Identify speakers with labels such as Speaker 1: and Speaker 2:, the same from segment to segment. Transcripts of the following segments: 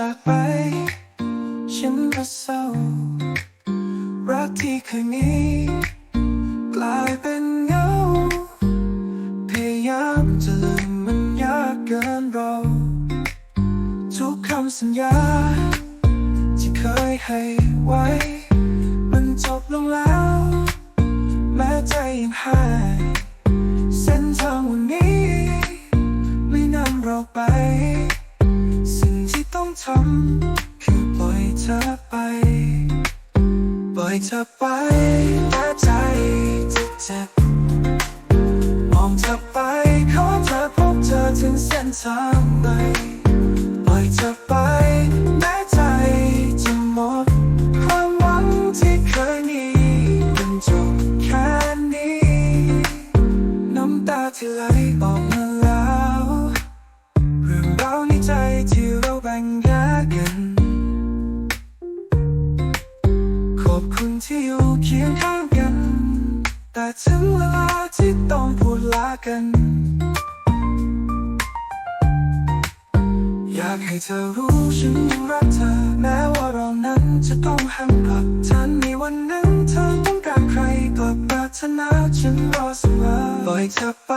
Speaker 1: จากไป ฉันก็เศร้า รักที่เคยมีกลายเป็นเงา พยายามจะลืมมันยากเกินเรา ทุกคำสัญญา ที่เคยให้ไว้ มันจบลงแล้ว อยเธอไปแต่ใจจะเจ็บมองเธอไปขอเธอพบเธอถึงเส้นทางไหนปล่อยเธอไปแม้ใจจะหมดความหวังที่เคยมีมันจบแค่นี้ น้ำตาที่ไหลออก คุณที่อยู่เคียงข้างกัน แต่ถึงเวลาที่ต้องพูดลากัน อยากให้เธอรู้ฉันยังรักเธอ แม้ว่าเรานั้นจะต้องห่างกลับทันมีวันนึ่งเธอต้องการใครก็ปรารถนาฉันรอเสมอปล่อยเธอไป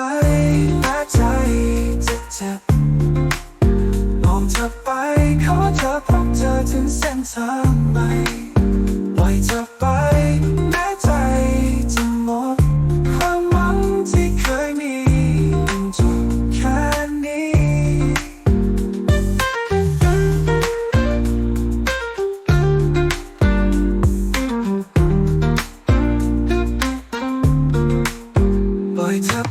Speaker 1: แม้ใจจะเจ็บมองเธอไปขอเธอพบเธอถึงเส้นทางใหม่ time